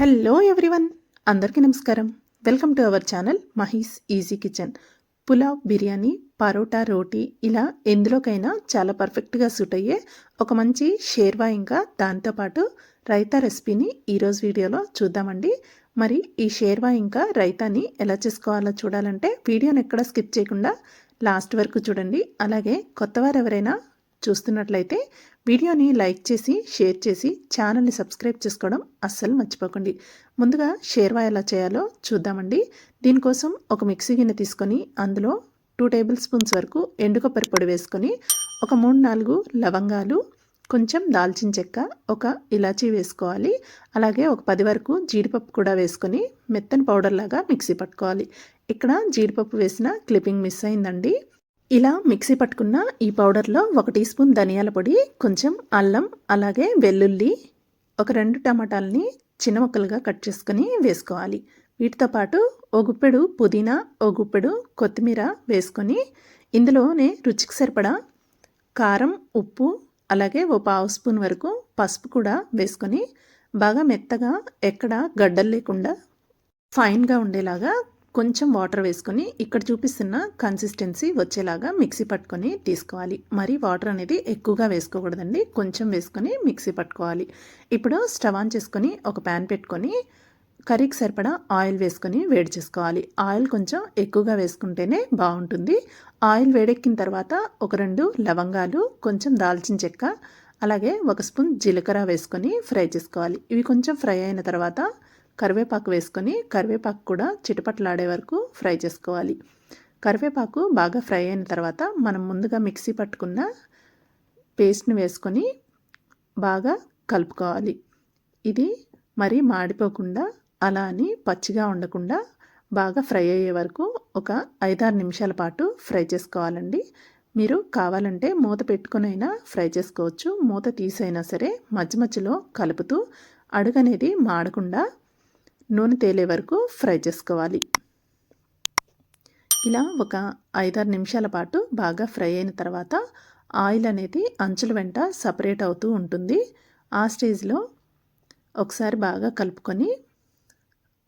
Hello everyone అందరికీ నమస్కారం. Welcome to our channel Mahi's easy kitchen pulao biryani parotta రోటీ ఇలా ఎందులోకైనా చాలా పర్ఫెక్ట్గా సూట్ అయ్యే ఒక మంచి షేర్వా ఇంకా దాంతోపాటు రైతా రెసిపీని ఈరోజు వీడియోలో చూద్దామండి. మరి ఈ షేర్వా ఇంకా రైతాని ఎలా చేసుకోవాలో చూడాలంటే వీడియోని ఎక్కడ స్కిప్ చేయకుండా లాస్ట్ వరకు చూడండి. అలాగే కొత్తవారు ఎవరైనా చూస్తున్నట్లయితే వీడియోని లైక్ చేసి షేర్ చేసి ఛానల్ని సబ్స్క్రైబ్ చేసుకోవడం అస్సలు మర్చిపోకండి. ముందుగా షేర్వా ఎలా చేయాలో చూద్దామండి. దీనికోసం ఒక మిక్సీ గిన్నె తీసుకొని అందులో టూ టేబుల్ స్పూన్స్ వరకు ఎండుకొబ్బరి పొడి వేసుకొని ఒక మూడు నాలుగు లవంగాలు కొంచెం దాల్చిన చెక్క ఒక ఇలాచీ వేసుకోవాలి. అలాగే ఒక పది వరకు జీడిపప్పు కూడా వేసుకొని మెత్తని పౌడర్ లాగా మిక్సీ పట్టుకోవాలి. ఇక్కడ జీడిపప్పు వేసిన క్లిప్పింగ్ మిస్ అయిందండి. ఇలా మిక్సీ పట్టుకున్న ఈ పౌడర్లో ఒక టీ స్పూన్ ధనియాల పొడి కొంచెం అల్లం అలాగే వెల్లుల్లి ఒక రెండు టమాటాలని చిన్న ముక్కలుగా కట్ చేసుకొని వేసుకోవాలి. వీటితో పాటు ఓ గుప్పెడు పుదీనా ఓ గుప్పెడు కొత్తిమీర వేసుకొని ఇందులోనే రుచికి సరిపడా కారం ఉప్పు అలాగే ఓ పావు స్పూన్ వరకు పసుపు కూడా వేసుకొని బాగా మెత్తగా ఎక్కడ గడ్డలు లేకుండా ఫైన్గా ఉండేలాగా కొంచెం వాటర్ వేసుకొని ఇక్కడ చూపిస్తున్న కన్సిస్టెన్సీ వచ్చేలాగా మిక్సీ పట్టుకొని తీసుకోవాలి. మరి వాటర్ అనేది ఎక్కువగా వేసుకోకూడదండి. కొంచెం వేసుకొని మిక్సీ పట్టుకోవాలి. ఇప్పుడు స్టవ్ ఆన్ చేసుకొని ఒక ప్యాన్ పెట్టుకొని కర్రీకి సరిపడా ఆయిల్ వేసుకొని వేడి చేసుకోవాలి. ఆయిల్ కొంచెం ఎక్కువగా వేసుకుంటేనే బాగుంటుంది. ఆయిల్ వేడెక్కిన తర్వాత ఒక రెండు లవంగాలు కొంచెం దాల్చిన చెక్క అలాగే ఒక స్పూన్ జీలకర్ర వేసుకొని ఫ్రై చేసుకోవాలి. ఇవి కొంచెం ఫ్రై అయిన తర్వాత కరివేపాకు వేసుకొని కరివేపాకు కూడా చిటపట్లాడే వరకు ఫ్రై చేసుకోవాలి. కరివేపాకు బాగా ఫ్రై అయిన తర్వాత మనం ముందుగా మిక్సీ పట్టుకున్న పేస్ట్ని వేసుకొని బాగా కలుపుకోవాలి. ఇది మరీ మాడిపోకుండా అలా అని పచ్చిగా ఉండకుండా బాగా ఫ్రై అయ్యే వరకు ఒక ఐదారు నిమిషాల పాటు ఫ్రై చేసుకోవాలండి. మీరు కావాలంటే మూత పెట్టుకునైనా ఫ్రై చేసుకోవచ్చు. మూత తీసైనా సరే మధ్య మధ్యలో కలుపుతూ అడుగనేది మాడకుండా నూనె తేలే వరకు ఫ్రై చేసుకోవాలి. ఇలా ఒక ఐదారు నిమిషాల పాటు బాగా ఫ్రై అయిన తర్వాత ఆయిల్ అనేది అంచుల వెంట సపరేట్ అవుతూ ఉంటుంది. ఆ స్టేజ్లో ఒకసారి బాగా కలుపుకొని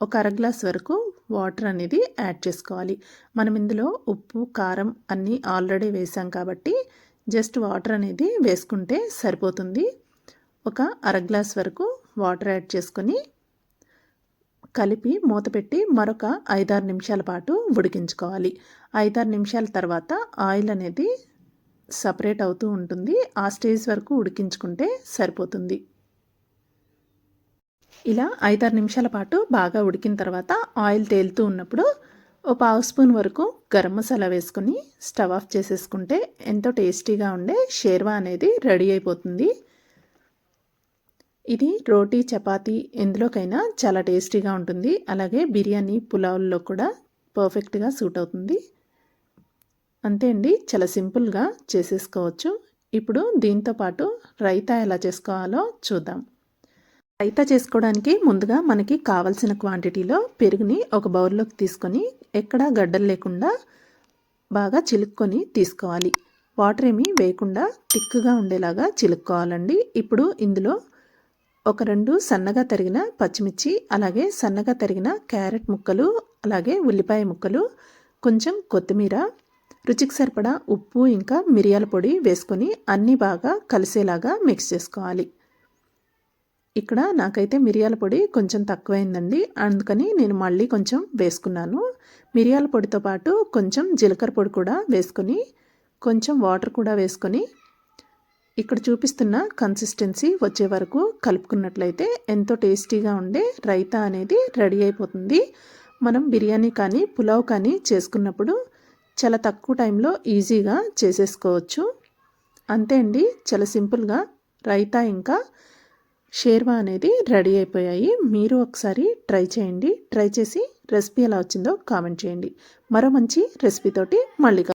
ఒక అర గ్లాస్ వరకు వాటర్ అనేది యాడ్ చేసుకోవాలి. మనం ఇందులో ఉప్పు కారం అన్నీ ఆల్రెడీ వేసాం కాబట్టి జస్ట్ వాటర్ అనేది వేసుకుంటే సరిపోతుంది. ఒక అర గ్లాస్ వరకు వాటర్ యాడ్ చేసుకొని కలిపి మూత పెట్టి మరొక ఐదారు నిమిషాల పాటు ఉడికించుకోవాలి. ఐదారు నిమిషాల తర్వాత ఆయిల్ అనేది సపరేట్ అవుతూ ఉంటుంది. ఆ స్టేజ్ వరకు ఉడికించుకుంటే సరిపోతుంది. ఇలా ఐదారు నిమిషాల పాటు బాగా ఉడికిన తర్వాత ఆయిల్ తేలుతూ ఉన్నప్పుడు ఓ పావు స్పూన్ వరకు గరం మసాలా వేసుకొని స్టవ్ ఆఫ్ చేసేసుకుంటే ఎంతో టేస్టీగా ఉండే షేర్వా అనేది రెడీ అయిపోతుంది. ఇది రోటీ చపాతీ ఎందులోకైనా చాలా టేస్టీగా ఉంటుంది. అలాగే బిర్యానీ పులావుల్లో కూడా పర్ఫెక్ట్గా సూట్ అవుతుంది. అంతే అండి చాలా సింపుల్గా చేసేసుకోవచ్చు. ఇప్పుడు దీంతో పాటు రైతా ఎలా చేసుకోవాలో చూద్దాం. రైతా చేసుకోవడానికి ముందుగా మనకి కావలసిన క్వాంటిటీలో పెరుగుని ఒక బౌల్లోకి తీసుకొని ఎక్కడా గడ్డలు లేకుండా బాగా చిలుక్కొని తీసుకోవాలి. వాటర్ ఏమీ వేయకుండా టిక్కుగా ఉండేలాగా చిలుక్కోవాలండి. ఇప్పుడు ఇందులో ఒక రెండు సన్నగా తరిగిన పచ్చిమిర్చి అలాగే సన్నగా తరిగిన క్యారెట్ ముక్కలు అలాగే ఉల్లిపాయ ముక్కలు కొంచెం కొత్తిమీర రుచికి సరిపడా ఉప్పు ఇంకా మిరియాల పొడి వేసుకొని అన్నీ బాగా కలిసేలాగా మిక్స్ చేసుకోవాలి. ఇక్కడ నాకైతే మిరియాల పొడి కొంచెం తక్కువైందండి. అందుకని నేను మళ్ళీ కొంచెం వేసుకున్నాను. మిరియాల పొడితో పాటు కొంచెం జీలకర్ర పొడి కూడా వేసుకొని కొంచెం వాటర్ కూడా వేసుకొని ఇక్కడ చూపిస్తున్న కన్సిస్టెన్సీ వచ్చే వరకు కలుపుకున్నట్లయితే ఎంతో టేస్టీగా ఉండే రైతా అనేది రెడీ అయిపోతుంది. మనం బిర్యానీ కానీ పులావ్ కానీ చేసుకున్నప్పుడు చాలా తక్కువ టైంలో ఈజీగా చేసేసుకోవచ్చు. అంతే అండి చాలా సింపుల్గా రైతా ఇంకా షేర్వా అనేది రెడీ అయిపోయాయి. మీరు ఒకసారి ట్రై చేయండి. ట్రై చేసి రెసిపీ ఎలా వచ్చిందో కామెంట్ చేయండి. మరో మంచి రెసిపీతోటి మళ్ళీ